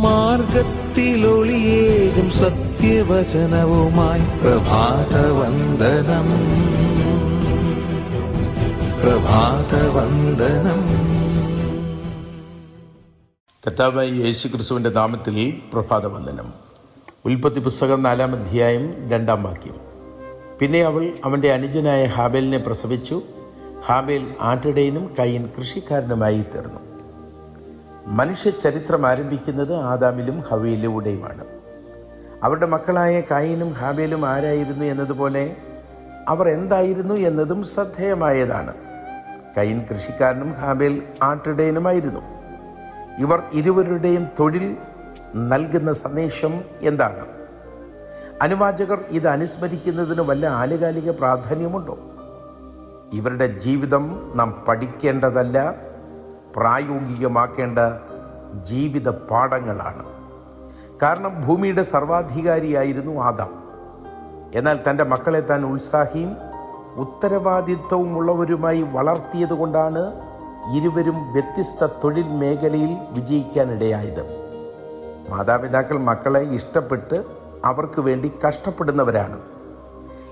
മാർഗത്തിലൊളിയേകും സത്യവചനവുമായി പ്രഭാതവന്ദനം. പ്രഭാതവന്ദനം. കർത്താവായ യേശു ക്രിസ്തുവിന്റെ നാമത്തിൽ പ്രഭാതവന്ദനം. ഉൽപ്പത്തി പുസ്തകം നാലാം അധ്യായം രണ്ടാം വാക്യം. പിന്നെ അവൾ അവന്റെ അനുജനായ ഹാബേലിനെ പ്രസവിച്ചു. ഹാബേൽ ആട്ടിടയനും കയ്യൻ കൃഷിക്കാരനുമായി തീർന്നു. മനുഷ്യ ചരിത്രം ആരംഭിക്കുന്നത് ആദാമിലും ഹവയിലൂടെയുമാണ് അവരുടെ മക്കളായ കായിനും ഹാബേലും ആരായിരുന്നു എന്നതുപോലെ അവർ എന്തായിരുന്നു എന്നതും ശ്രദ്ധേയമായതാണ്. കൈൻ കൃഷിക്കാരനും ഹാബേൽ ആട്ടിടയനുമായിരുന്നു. ഇവർ ഇരുവരുടെയും തൊഴിൽ നൽകുന്ന സന്ദേശം എന്താണ്? അനുവാചകർ ഇത് അനുസ്മരിക്കുന്നതിന് വല്ല ആനുകാലിക പ്രാധാന്യമുണ്ടോ? ഇവരുടെ ജീവിതം നാം പഠിക്കേണ്ടതല്ല. പ്രായോഗികമാക്കേണ്ട ജീവിത പാഠങ്ങളാണ്. കാരണം ഭൂമിയുടെ സർവാധികാരിയായിരുന്നു ആദാം. എന്നാൽ തന്റെ മക്കളെ താൻ ഉത്സാഹിയും ഉത്തരവാദിത്വമുള്ളവരുമായി വളർത്തിയതുകൊണ്ടാണ് ഇരുവരും വ്യത്യസ്ത തൊഴിൽ മേഖലയിൽ വിജയിക്കാനിടയായത്. മാതാപിതാക്കൾ മക്കളെ ഇഷ്ടപ്പെട്ട് അവർക്ക് വേണ്ടി കഷ്ടപ്പെടുന്നവരാണ്.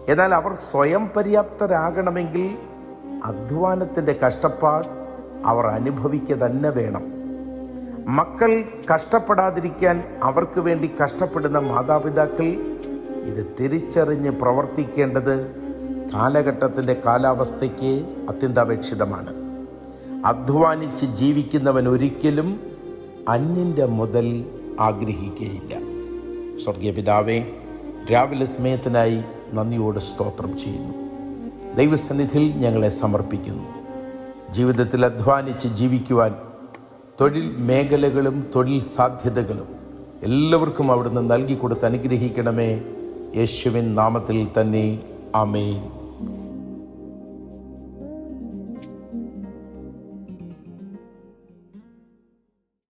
എന്നാൽ അവർ സ്വയം പര്യാപ്തരാകണമെങ്കിൽ അധ്വാനത്തിന്റെ കഷ്ടപ്പാട് അവർ അനുഭവിക്കുക തന്നെ വേണം. മക്കൾ കഷ്ടപ്പെടാതിരിക്കാൻ അവർക്ക് വേണ്ടി കഷ്ടപ്പെടുന്ന മാതാപിതാക്കൾ ഇത് തിരിച്ചറിഞ്ഞ് പ്രവർത്തിക്കേണ്ടത് കാലഘട്ടത്തിന്റെ കാലാവസ്ഥയ്ക്ക് അത്യന്താപേക്ഷിതമാണ്. അധ്വാനിച്ച് ജീവിക്കുന്നവൻ ഒരിക്കലും അന്യന്റെ മുതൽ ആഗ്രഹിക്കുകയില്ല. സ്വർഗീയ പിതാവേ രാവിലെ സ്മേഹത്തിനായി നന്ദിയോട് സ്തോത്രം ചെയ്യുന്നു. ദൈവസന്നിധിയിൽ ഞങ്ങളെ സമർപ്പിക്കുന്നു. ജീവിതത്തിൽ അധ്വാനിച്ച് ജീവിക്കുവാൻ തൊഴിൽ മേഖലകളും തൊഴിൽ സാധ്യതകളും എല്ലാവർക്കും അവിടുന്ന് നൽകി കൊടുത്ത് അനുഗ്രഹിക്കണമേ. യേശുവിൻ നാമത്തിൽ തന്നെ. ആമേൻ.